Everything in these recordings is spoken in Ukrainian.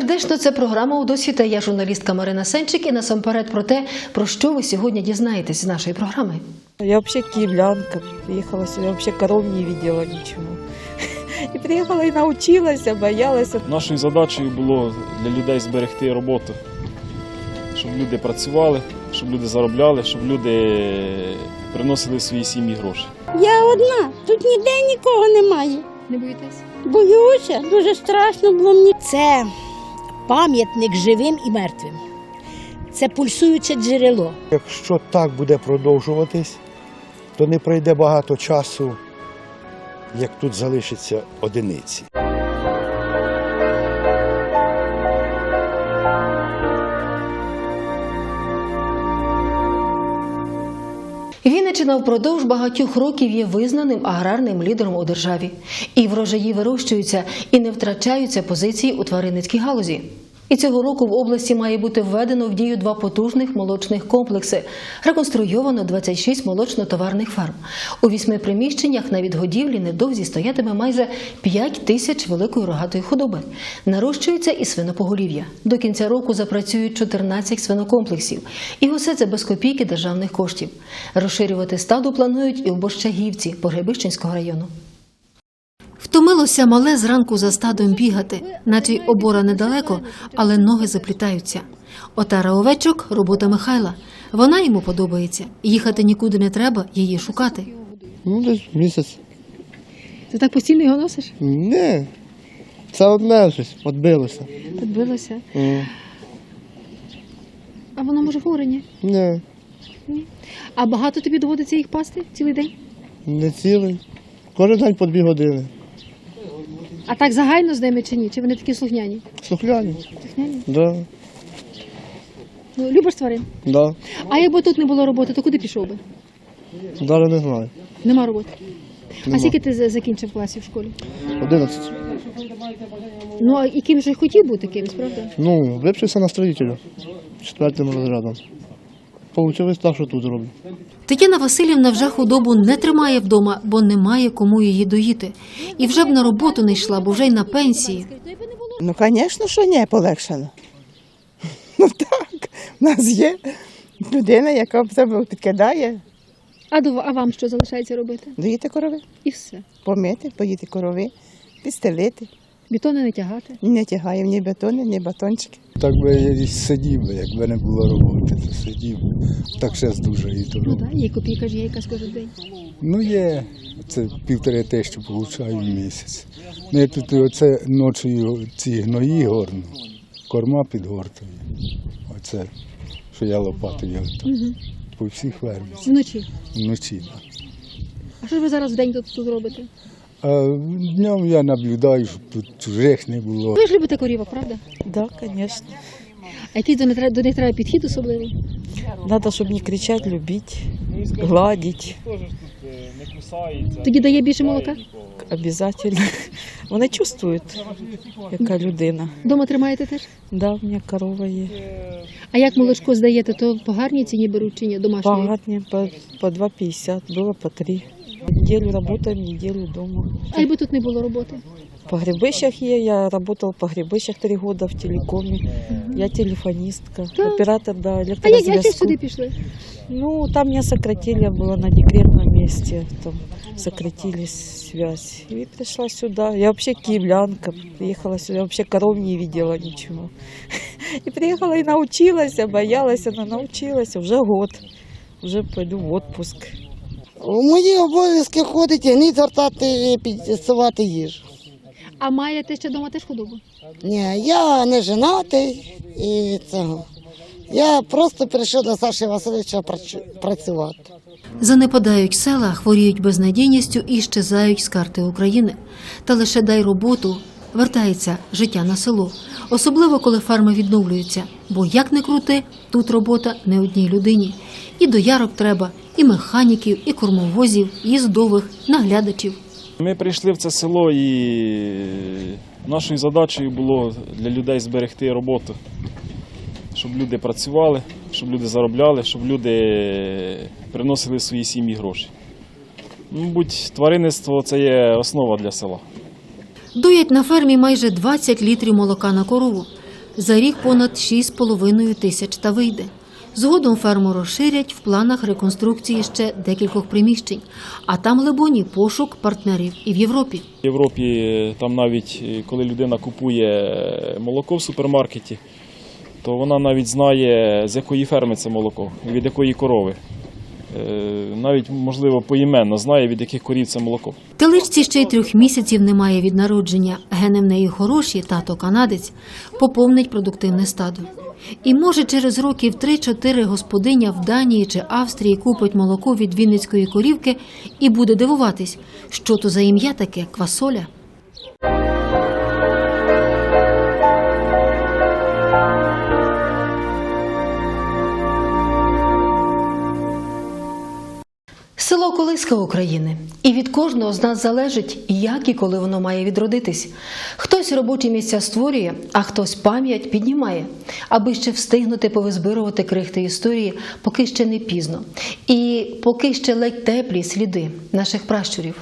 Конечно, це програма «Удосвіта». Я журналістка Марина Сенчик і насамперед про те, про що ви сьогодні дізнаєтесь з нашої програми. Я вообще киевлянка. Приехала сюда, вообще коров не видела ничего. И приехала и научилась, боялась. Нашою задачею було для людей зберегти роботу, щоб люди працювали, щоб люди заробляли, щоб люди приносили свої сім'ї гроші. Я одна, тут ніде нікого немає. Не боїтесь? Боюся, дуже страшно було мені. Це пам'ятник живим і мертвим. Це пульсуюче джерело. Якщо так буде продовжуватись, то не пройде багато часу, як тут залишиться одиниці. Вінниччина впродовж багатьох років є визнаним аграрним лідером у державі. І врожаї вирощуються і не втрачаються позиції у тваринницькій галузі. І цього року в області має бути введено в дію два потужних молочних комплекси. Реконструйовано 26 молочно-товарних ферм. У вісьми приміщеннях на відгодівлі недовзі стоятиме майже 5 тисяч великої рогатої худоби. Нарощується і свинопоголів'я. До кінця року запрацюють 14 свинокомплексів. І усе це без копійки державних коштів. Розширювати стаду планують і в Борщагівці Погребищенського району. Втомилося мале зранку за стадом бігати, наче й обора недалеко, але ноги заплітаються. Отара овечок робота Михайла. Вона йому подобається. Їхати нікуди не треба, її шукати. Ну, десь місяць. Ти так постійно його носиш? Не. Це одне щось, відбилося. Підбилося. М, А воно може хворе, ні? Не, А багато тобі доводиться їх пасти цілий день? не цілий. Кожен день по дві години. А так загально з ними чи ні? Чи вони такі слухняні? Слухляні? Слухняні? Да, Ну, любиш тварин. да. А якби тут не було роботи, то куди пішов би? Далі не знаю. Нема роботи. А Нема. скільки ти за- закінчив класів в школі? Одинадцять. Ну, а і ким же хотів бути кимось, правда? Ну, вивчився на строїтеля. Четвертим розрядом. Получилось так, що тут роблю. Тетяна Васильівна вже худобу не тримає вдома, бо немає кому її доїти. І вже б на роботу не йшла, бо вже й на пенсії. Ну, звісно, що не полегшено. Ну так, в нас є людина, яка в тебе підкидає, А, до, а вам що залишається робити? доїти корови, І все. помити, поїти корови, підстелити. Бітони не тягати. Не тягає ні бетони, ні батончики. Так би я і сидів би, якби не було роботи, то сидів. Так ще дуже і то Ну роблю. так, їй копійка ж є якась кожен день. Ну є, це півтори тисячі получаю в місяць. Ну я тут оце ночою ці гної горну, корма підгортую. Оце, що я лопатою готую. По всіх фермі. Вночі. Вночі. так. А що ж ви зараз в день тут, тут робите? А днем я наблюдаю, щоб тут чужих не було. Ви ж любите корівок, правда? Так, да, звісно. А який до них треба, до них треба підхід особливий? Надо, щоб не кричати, любити, гладити. Тоді дає більше молока? Обязательно. Вони чувствують, яка людина. Дома тримаєте теж? Да, у мене корова є. А як молочко здаєте, то по гарній ціні беруть чи ні? Домашньої? Погатні по, по 2,50, було по 3. Неделю работаем, неделю дома. А якби тут не було роботи? По грибищах я, я работал по грибищах три года в телекоме. Я телефонистка, Да. оператор, да, А як, а як электрозв'язку. сюди пішли? Ну, там меня сократили, я была на декретном месте, там сократили связь. И пришла сюда. Я вообще киевлянка, приехала сюда, вообще коров не видела ничего. И приехала и научилась, боялась, она научилась, уже год. Уже пойду в отпуск. У мої обов'язки ходить гній згортати підсувати їжу. А маєте ще дома теж худобу? Ні, я не женатий і цього. Я просто прийшов до Саші Васильовича працю- працювати. Занепадають села, хворіють безнадійністю і щезають з карти України. Та лише дай роботу, вертається життя на село. Особливо, коли ферми відновлюються. Бо як не крути, тут робота не одній людині. І доярок треба, і механіків, і кормовозів, і їздових, наглядачів. Ми прийшли в це село і нашою задачею було для людей зберегти роботу, щоб люди працювали, щоб люди заробляли, щоб люди приносили свої сім'ї гроші. Мабуть, тваринництво це є основа для села. Доять на фермі майже 20 літрів молока на корову. За рік понад 6,5 тисяч та вийде. Згодом ферму розширять в планах реконструкції ще декількох приміщень, а там, либоні, пошук партнерів і в Європі. В Європі е, там навіть е, коли людина купує е, молоко в супермаркеті, то вона навіть знає, з якої ферми це молоко, від якої корови. Е, Навіть, можливо, поіменно знає, від яких корів це молоко. Теличці ще й трьох місяців немає від народження. Гени в неї хороші, тато канадець, поповнить продуктивне стадо. І може через років 3-4 господиня в Данії чи Австрії купить молоко від вінницької корівки і буде дивуватись, що то за ім'я таке квасоля. Село Колиска України, і від кожного з нас залежить, як і коли воно має відродитись. Хтось робочі місця створює, а хтось пам'ять піднімає, аби ще встигнути повизбирувати крихти історії, поки ще не пізно, і поки ще ледь теплі сліди наших пращурів.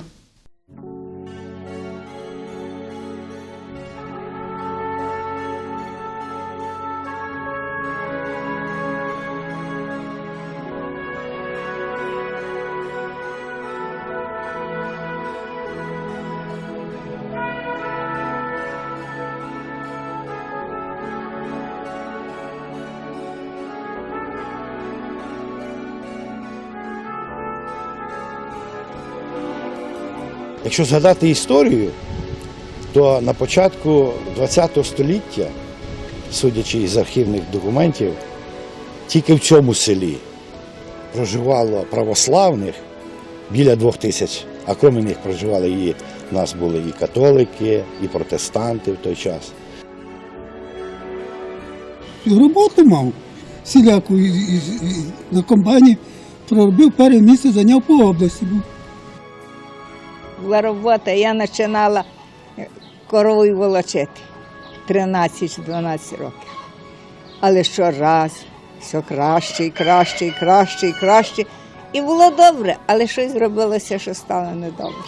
Якщо згадати історію, то на початку ХХ століття, судячи із архівних документів, тільки в цьому селі проживало православних біля двох тисяч, а крім них проживали і у нас були і католики, і протестанти в той час. Роботу мав і на комбайні проробив перше місце, зайняв по області. Була робота, я починала коровою волочити 13-12 років. Але щораз все краще краще, і краще, і краще. І було добре, але щось зробилося, що стало недобре.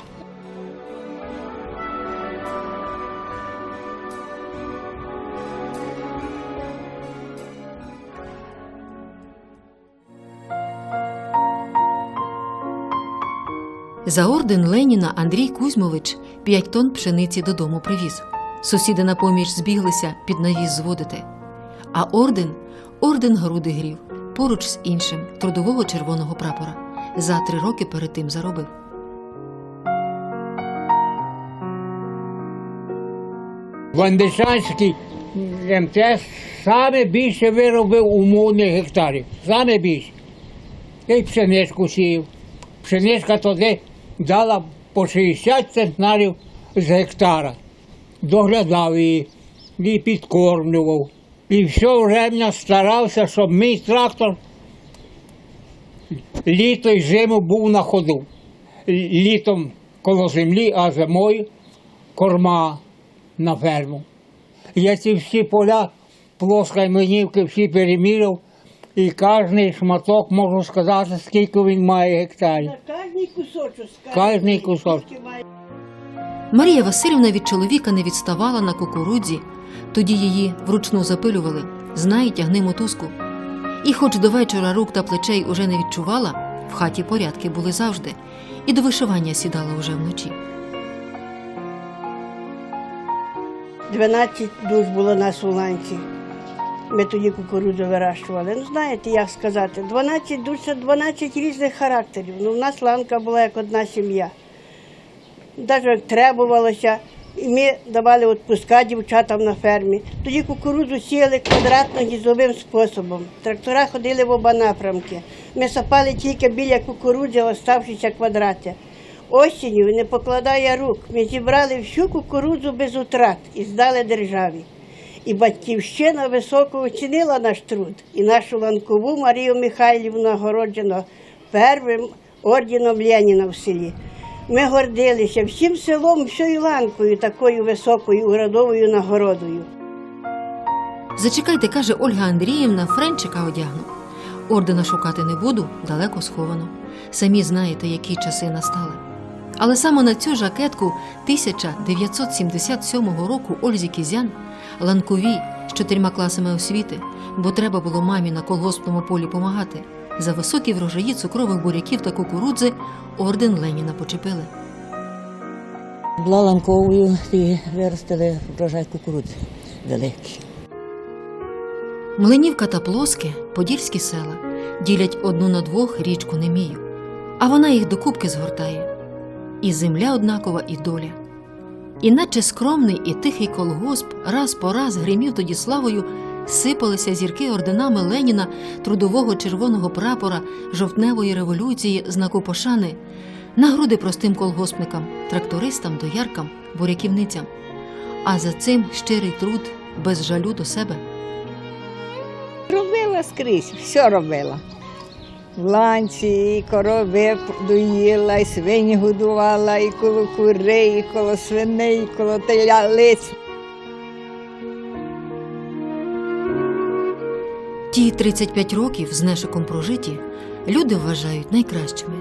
За орден Леніна Андрій Кузьмович 5 тонн пшениці додому привіз. Сусіди на поміч збіглися під навіс зводити. А орден орден груди грів поруч з іншим трудового червоного прапора. За три роки перед тим заробив. Вандишанський МТС саме більше виробив умовних гектарів. Саме більше. Й пшеничку сіяв. Пшеничка туди дала по 60 центнерів з гектара. Доглядав її і підкормлював. І все время старався, щоб мій трактор літо і зиму був на ходу. Літом коло землі, а зимою корма на ферму. Я ці всі поля плоскойменівки всі переміряв, і кожний шматок можу сказати, скільки він має гектарів. Кожний кусочок, Кожний кусочок. Марія Васильівна від чоловіка не відставала на кукурудзі, тоді її вручну запилювали, знай тягни мотузку. І хоч до вечора рук та плечей уже не відчувала, в хаті порядки були завжди, і до вишивання сідала уже вночі. 12 душ було нас у ланці. Ми тоді кукурудзу вирощували. Ну, знаєте, як сказати, 12 душ 12 різних характерів. Ну, в нас ланка була як одна сім'я. Навіть як требувалося, і ми давали відпуска дівчатам на фермі. Тоді кукурудзу сіяли квадратно-гізовим способом. Трактора ходили в оба напрямки. Ми сапали тільки біля кукурудзи, оставшися квадрати. Осінню, не покладає рук, ми зібрали всю кукурудзу без утрат і здали державі. І батьківщина високо оцінила наш труд і нашу ланкову Марію Михайлівну нагороджено первим орденом Леніна в селі. Ми гордилися всім селом, всією ланкою, такою високою урядовою нагородою. Зачекайте, каже Ольга Андріївна, френчика одягну. Ордена шукати не буду, далеко сховано. Самі знаєте, які часи настали. Але саме на цю жакетку 1977 року Ользі Кізян, ланкові з чотирма класами освіти, бо треба було мамі на колгоспному полі помагати. За високі врожаї цукрових буряків та кукурудзи орден Леніна почепили. Була ланковою і виростили врожай кукурудзи великий. Млинівка та Плоске подільські села ділять одну на двох річку Немію, а вона їх докупки згортає. І земля однакова, і доля. Іначе скромний і тихий колгосп раз по раз гримів тоді славою, сипалися зірки орденами Леніна, трудового червоного прапора, жовтневої революції, знаку пошани, на груди простим колгоспникам, трактористам, дояркам, буряківницям. А за цим щирий труд без жалю до себе. Робила скрізь, все робила. В ланці, і корови доїла, і свині годувала, і коло курей, і коло свиней, і коло телялиць. Ті 35 років з Нешиком прожиті люди вважають найкращими.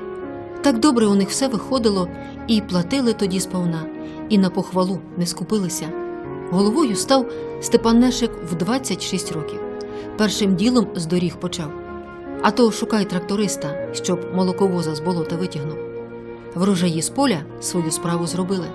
Так добре у них все виходило, і платили тоді сповна, і на похвалу не скупилися. Головою став Степан Нешик в 26 років. Першим ділом з доріг почав. А то шукай тракториста, щоб молоковоза з болота витягнув. Врожаї з поля свою справу зробили.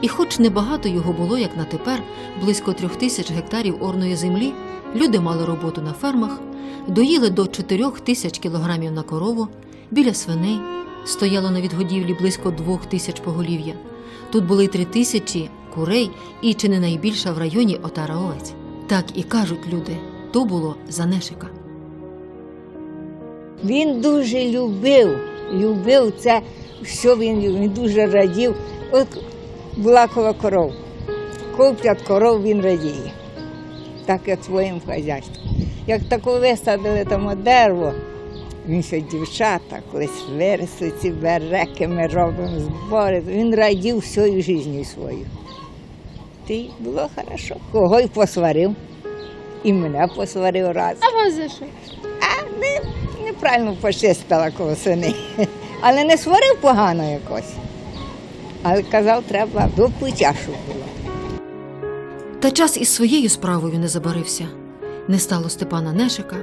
І хоч небагато його було, як на тепер, близько трьох тисяч гектарів орної землі, люди мали роботу на фермах, доїли до чотирьох тисяч кілограмів на корову, біля свиней стояло на відгодівлі близько двох тисяч поголів'я. Тут були три тисячі курей і чи не найбільша в районі отара овець. Так і кажуть люди, то було за Нешика. Він дуже любив, любив це, що він любив. Він дуже радів. От була коло коров. Куплять коров, він радіє. Так як своїм хазяйством. Як таку висадили там дерево, він ще дівчата, колись виросли ці береки, ми робимо збори. Він радів всю життю свою. Ти було хорошо. Кого й посварив. І мене посварив раз. А вас за що? Не, неправильно почистила коло свини. Але не сварив погано якось. Але казав, треба до чашу було. Та час із своєю справою не забарився. Не стало Степана Нешика.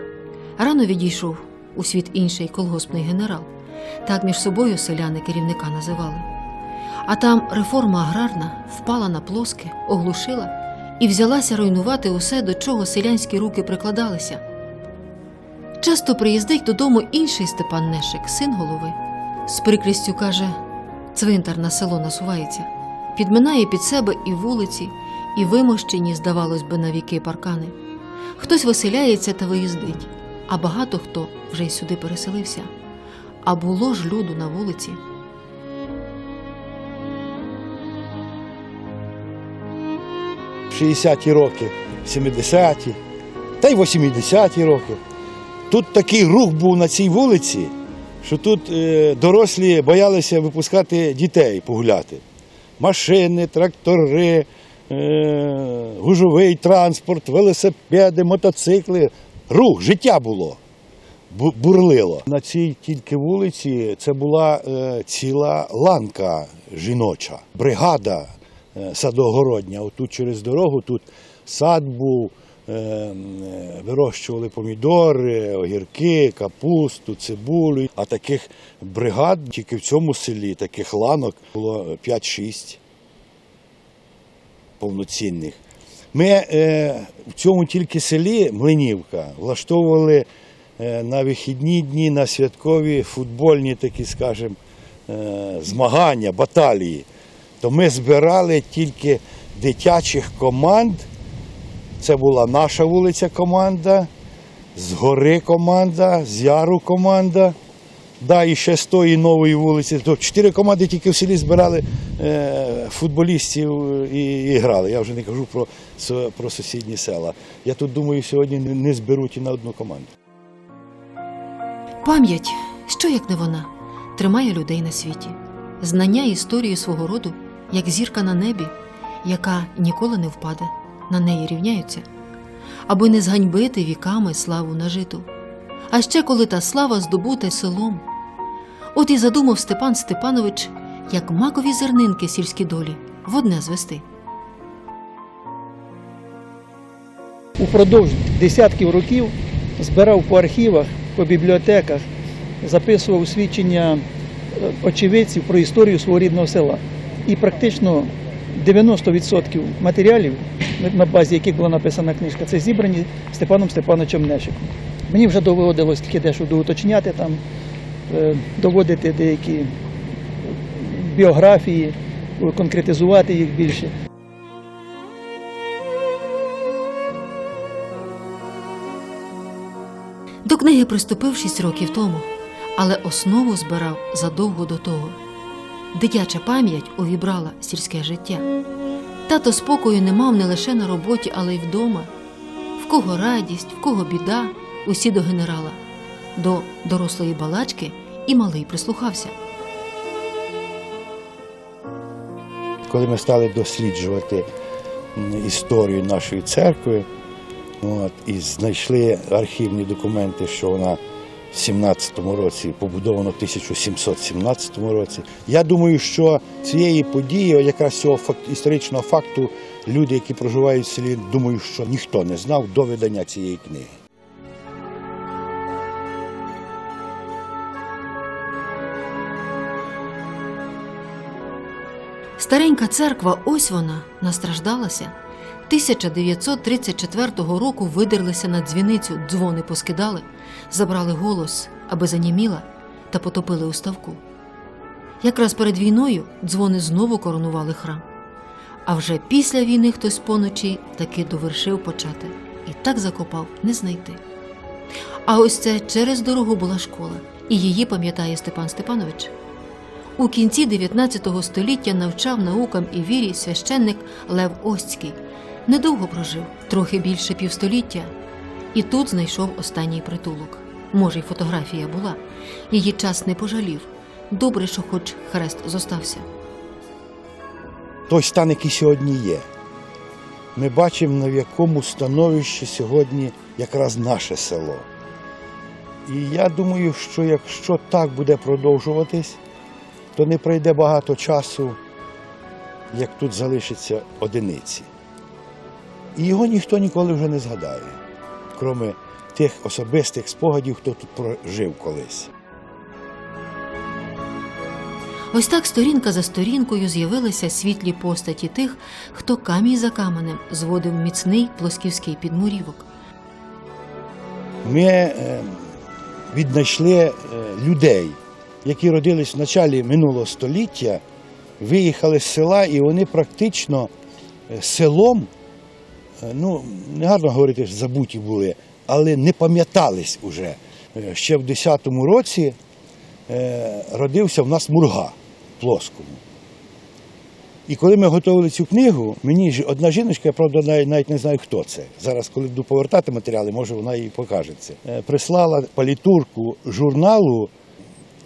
Рано відійшов у світ інший колгоспний генерал. Так між собою селяни керівника називали. А там реформа аграрна впала на плоске, оглушила і взялася руйнувати усе, до чого селянські руки прикладалися. Часто приїздить додому інший Степан Нешик, син голови. З прикрістю каже: цвинтар на село насувається, підминає під себе і вулиці, і вимощені, здавалось би, на віки паркани. Хтось веселяється та виїздить, а багато хто вже й сюди переселився. А було ж люду на вулиці. В 60-ті роки, 70-ті, та й 80-ті роки. Тут такий рух був на цій вулиці, що тут е, дорослі боялися випускати дітей погуляти. Машини, трактори, е, гужовий транспорт, велосипеди, мотоцикли. Рух, життя було. Бурлило. На цій тільки вулиці це була е, ціла ланка жіноча, бригада садогородня. Отут через дорогу тут сад був, вирощували помідори, огірки, капусту, цибулю. А таких бригад тільки в цьому селі, таких ланок було 5-6 повноцінних. Ми е, в цьому тільки селі Млинівка влаштовували е, на вихідні дні, на святкові футбольні такі, скажімо, е, змагання, баталії. То ми збирали тільки дитячих команд. Це була наша вулиця команда, з гори команда, з яру команда. Да, і ще з тої нової вулиці. То чотири команди тільки в селі збирали е, футболістів і, і грали. Я вже не кажу про, про сусідні села. Я тут думаю, сьогодні не зберуть і на одну команду. Пам'ять, що як не вона, тримає людей на світі. Знання історії свого роду, як зірка на небі, яка ніколи не впаде, на неї рівняються, аби не зганьбити віками славу нажиту. А ще коли та слава здобута селом. От і задумав Степан Степанович, як макові зернинки сільські долі в одне звести. упродовж десятків років збирав по архівах, по бібліотеках, записував свідчення е, очевидців про історію свого рідного села. І практично 90% матеріалів, на- базі яких була написана книжка, це зібрані Степаном Степановичем Нешиком. Мені вже доводилось таке дещо доуточняти, там, е, доводити деякі біографії, конкретизувати їх більше. До книги приступив шість років тому, але основу збирав задовго до того. Дитяча пам'ять увібрала сільське життя. Тато спокою не мав не лише на роботі, але й вдома. В кого радість, в кого біда, усі до генерала. До дорослої балачки і малий прислухався. Коли ми стали досліджувати історію нашої церкви, от, і знайшли архівні документи, що вона в 17-му році побудована в 1717 році. Я думаю, що цієї події, якраз цього історичного факту, люди, які проживають в селі, думаю, що ніхто не знав до видання цієї книги. Старенька церква, ось вона, настраждалася. 1934 року видерлися на дзвіницю, дзвони поскидали, забрали голос, аби заніміла, та потопили у ставку. Якраз перед війною дзвони знову коронували храм. А вже після війни хтось поночі таки довершив почати і так закопав не знайти. А ось це через дорогу була школа, і її пам'ятає Степан Степанович. У кінці 19 століття навчав наукам і вірі священник Лев Остський. Недовго прожив, трохи більше півстоліття, і тут знайшов останній притулок. Може, й фотографія була. Її час не пожалів. Добре, що хоч хрест зостався. той стан, який сьогодні є. Ми бачимо, в якому становищі сьогодні якраз наше село. І я думаю, що якщо так буде продовжуватись, то не пройде багато часу, як тут залишиться одиниці. І його ніхто ніколи вже не згадає, крім тих особистих спогадів, хто тут прожив колись. Ось так сторінка за сторінкою з'явилися світлі постаті тих, хто камінь за каменем зводив міцний плосківський підмурівок. Ми е, віднайшли е, людей, які родились в началі минулого століття, виїхали з села, і вони практично е, селом, ну, не гарно говорити, забуті були, але не пам'ятались уже. Е, Ще в 10-му році е, родився в нас Мурга Плоскому. І коли ми готували цю книгу, мені одна жіночка, я правда навіть, не знаю, хто це. Зараз, коли буду повертати матеріали, може вона і покаже це. Е, Прислала палітурку журналу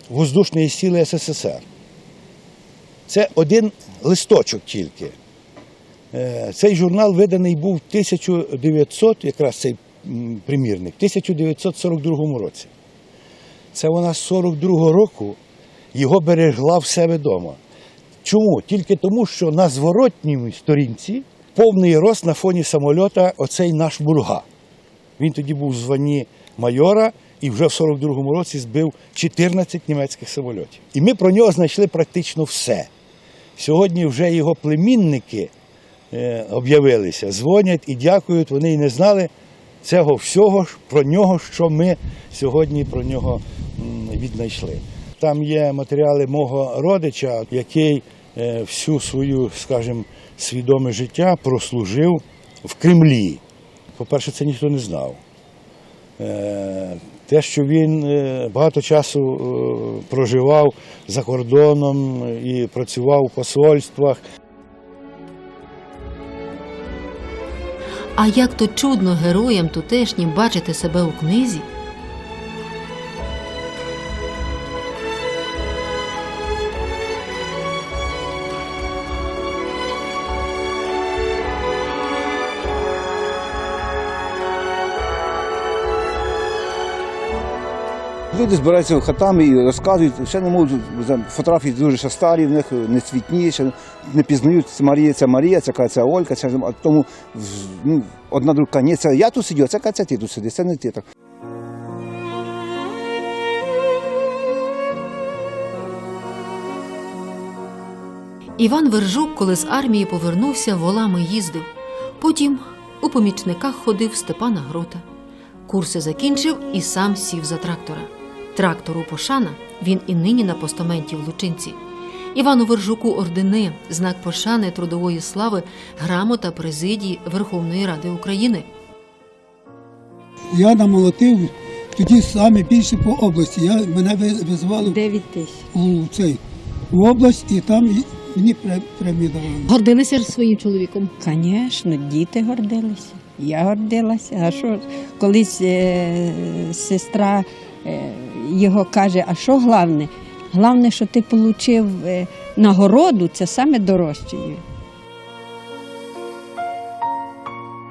Воздушної сили СССР. Це один листочок тільки. Е, Цей журнал виданий був 1900, якраз цей примірник, в 1942 році. Це вона з 42-го року його берегла в себе вдома. Чому? Тільки тому, що на зворотній сторінці повний рост на фоні самольота оцей наш Мурга. Він тоді був в званні майора і вже в 42-му році збив 14 німецьких самольотів. І ми про нього знайшли практично все. Сьогодні вже його племінники об'явилися, дзвонять і дякують, вони і не знали цього всього про нього, що ми сьогодні про нього віднайшли. Там є матеріали мого родича, який е, всю свою, скажімо, свідоме життя прослужив в Кремлі. По-перше, це ніхто не знав. Е, Те, що він е, багато часу е, проживав за кордоном і працював у посольствах. А як то чудно героям тутешнім бачити себе у книзі, Люди збираються хатами і розказують, ще не можуть, фотографії дуже ще старі, в них не цвітні, ще не пізнають, це Марія, це Марія, це яка це Олька, це тому ну, одна друга, ні, це я тут сидю, це яка це ти тут сидиш, це не ти так. Іван Вержук, коли з армії повернувся, волами їздив. Потім у помічниках ходив Степана Грота. Курси закінчив і сам сів за трактора. Трактору пошана він і нині на постаменті в Лучинці. Івану Вержуку ордени, знак пошани трудової слави, грамота президії Верховної Ради України. Я намолотив тоді саме більше по області. Я, мене ви- визвали 9 тисяч. у цей в область і там мені пре- премію давали. Гордилися ж своїм чоловіком. Звісно, діти гордилися. Я гордилася. А що колись е, сестра його каже: а що головне? Головне, що ти отримав е, нагороду, це саме дорожче.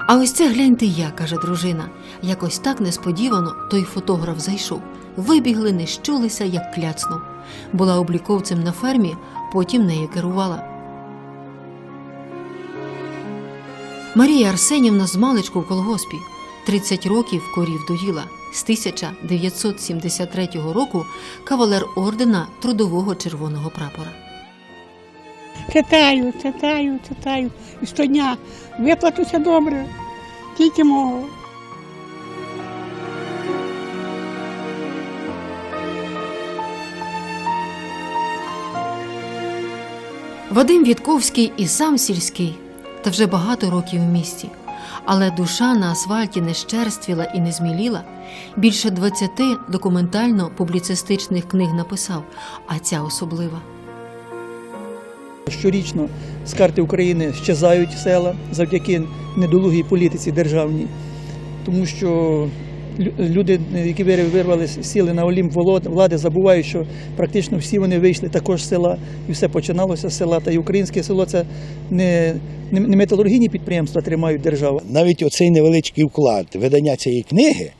А ось це гляньте я, каже дружина. Якось так несподівано той фотограф зайшов. Вибігли, не щулися, як кляцнув. Була обліковцем на фермі, потім нею керувала. Марія Арсенівна з маличку в колгоспі. 30 років корів доїла. З 1973 року кавалер ордена Трудового Червоного прапора. Читаю, читаю, читаю. І щодня виплатуся добре. Тільки мого. Вадим Вітковський і сам сільський, та вже багато років у місті. Але душа на асфальті не щерствіла і не зміліла. Більше 20 документально-публіцистичних книг написав, а ця особлива. Щорічно з карти України щезають села завдяки недолугій політиці державній, тому що люди, які вир- вирвали сіли на олімп влади, забувають, що практично всі вони вийшли також з села, і все починалося з села. Та й українське село це не, не металургійні підприємства тримають державу. Навіть оцей невеличкий вклад видання цієї книги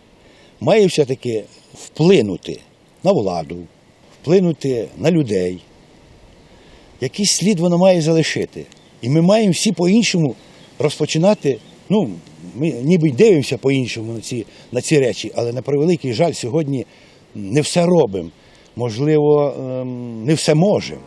має все-таки вплинути на владу, вплинути на людей. Якийсь слід воно має залишити. І ми маємо всі по-іншому розпочинати. Ну, ми ніби дивимося по-іншому на ці, на ці речі, але на превеликий жаль, сьогодні не все робимо. Можливо, ем, не все можемо.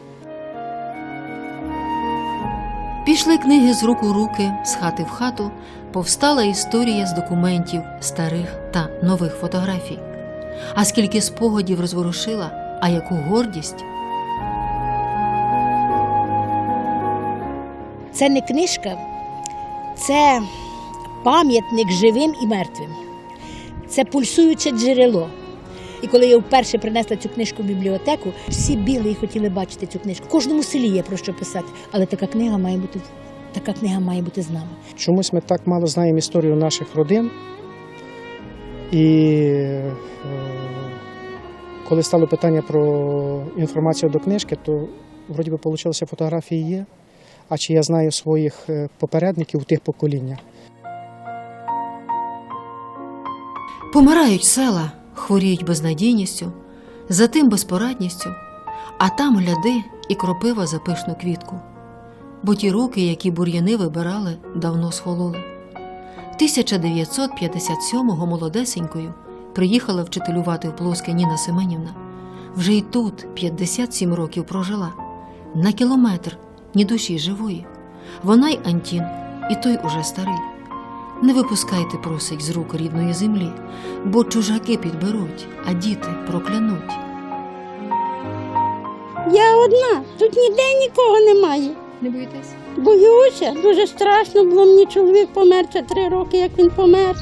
Пішли книги з рук у руки, з хати в хату, повстала історія з документів старих та нових фотографій. А скільки спогадів розворушила, а яку гордість! Це не книжка, це пам'ятник живим і мертвим. Це пульсуюче джерело. І коли я вперше принесла цю книжку в бібліотеку, всі біли і хотіли бачити цю книжку. В кожному селі є про що писати, але така книга має бути, така книга має бути з нами. Чомусь ми так мало знаємо історію наших родин. І е, коли стало питання про інформацію до книжки, то вроді би вийшло, фотографії є. А чи я знаю своїх е, попередників у тих поколіннях? Помирають села, хворіють безнадійністю, затим безпорадністю, а там гляди і кропива за пишну квітку. Бо ті руки, які бур'яни вибирали, давно схололи. 1957-го молодесенькою приїхала вчителювати в Плоске Ніна Семенівна. Вже й тут 57 років прожила. На кілометр ні душі живої. Вона й Антін, і той уже старий. Не випускайте, просить з рук рідної землі, бо чужаки підберуть, а діти проклянуть. Я одна, тут ніде нікого немає. Не боїтесь? Боюся, дуже страшно було. Мені чоловік помер це три роки, як він помер.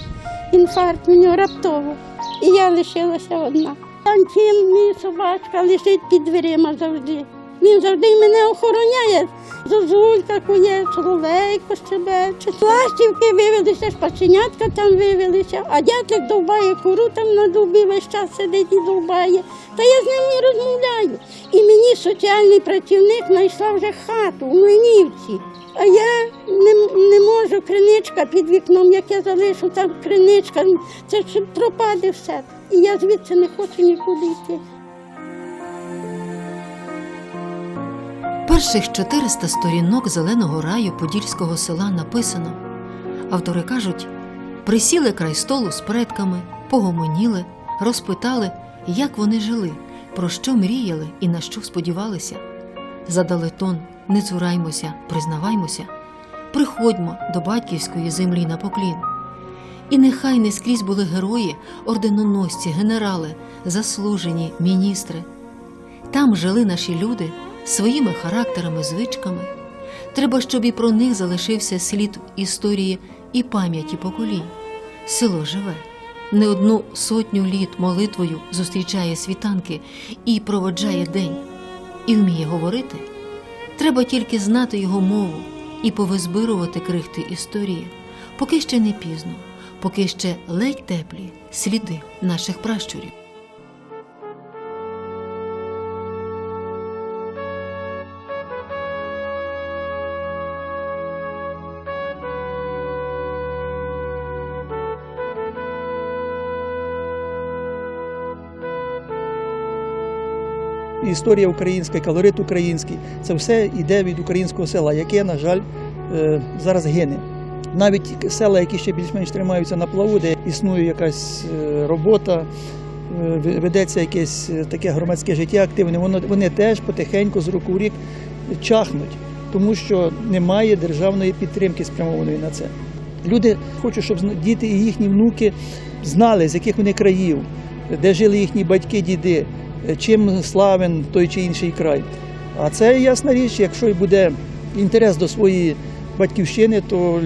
Інфаркт у нього раптово. І я лишилася одна. Антін, мій собачка, лежить під дверима завжди. Він завжди мене охороняє. Зозулька кує, соловейко щебече. Ластівки вивелися, шпаченятка там вивелися, а дятлик довбає куру там на дубі весь час сидить і довбає. Та я з ним не розмовляю. І мені соціальний працівник знайшла вже хату у Млинівці. А я не, не можу, криничка під вікном, як я залишу, там криничка, це пропаде все. І я звідси не хочу нікуди йти. Перших 400 сторінок зеленого раю подільського села написано. Автори кажуть, присіли край столу з предками, погомоніли, розпитали, як вони жили, про що мріяли і на що сподівалися. Задали тон, не цураймося, признаваймося, приходьмо до батьківської землі на поклін. І нехай не скрізь були герої, орденоносці, генерали, заслужені міністри. Там жили наші люди своїми характерами, звичками. Треба, щоб і про них залишився слід історії і пам'яті поколінь. Село живе, не одну сотню літ молитвою зустрічає світанки і проводжає день, і вміє говорити. Треба тільки знати його мову і повизбирувати крихти історії, поки ще не пізно, поки ще ледь теплі сліди наших пращурів. Історія українська, колорит український це все йде від українського села, яке, на жаль, е, зараз гине. Навіть села, які ще більш-менш тримаються на плаву, де існує якась е, робота, е, ведеться якесь таке громадське життя активне, воно, вони теж потихеньку з року в рік чахнуть, тому що немає державної підтримки спрямованої на це. Люди хочуть, щоб діти і їхні внуки знали, з яких вони країв, де жили їхні батьки, діди, чим славен той чи інший край. А це ясна річ, якщо буде інтерес до своєї батьківщини, то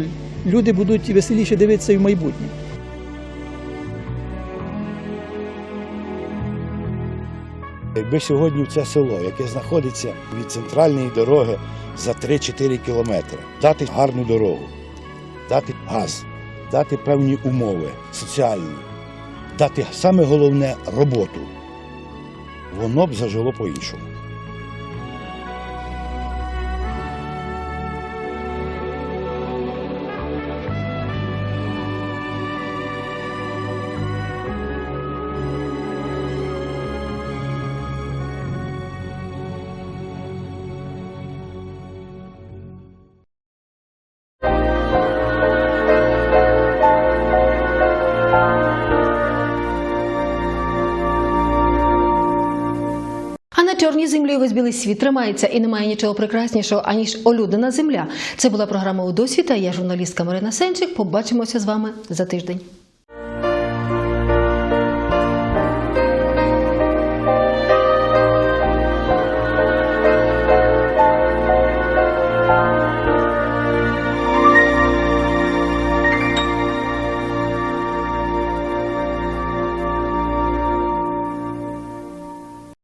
люди будуть веселіше дивитися і в майбутнє. Якби сьогодні це село, яке знаходиться від центральної дороги за 3-4 кілометри, дати гарну дорогу, дати газ, дати певні умови соціальні, дати саме головне роботу, воно б зажило по-іншому. Білий світ тримається і немає нічого прекраснішого, аніж олюдена земля. Це була програма у досвіта. Я журналістка Марина Сенчик. Побачимося з вами за тиждень.